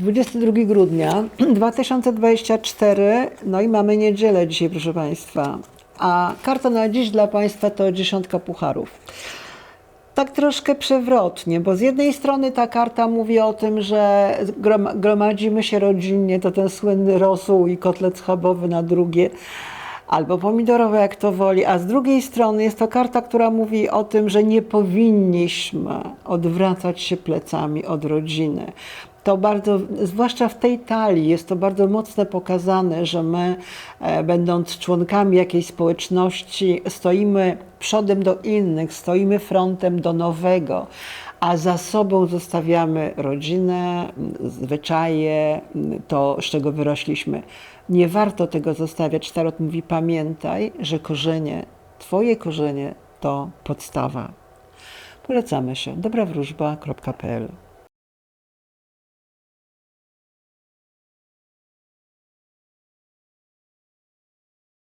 22 grudnia 2024, no i mamy niedzielę dzisiaj, proszę Państwa. A karta na dziś dla Państwa to dziesiątka pucharów. Tak troszkę przewrotnie, bo z jednej strony ta karta mówi o tym, że grom- gromadzimy się rodzinnie, to ten słynny rosół i kotlet schabowy na drugie, albo pomidorowe, jak to woli, a z drugiej strony jest to karta, która mówi o tym, że nie powinniśmy odwracać się plecami od rodziny. To bardzo, zwłaszcza w tej talii, jest to bardzo mocno pokazane, że my, e, będąc członkami jakiejś społeczności, stoimy przodem do innych, stoimy frontem do nowego, a za sobą zostawiamy rodzinę, zwyczaje, to, z czego wyrośliśmy. Nie warto tego zostawiać. Tarot mówi: pamiętaj, że korzenie, Twoje korzenie to podstawa. Polecamy się. dobrawróżba.pl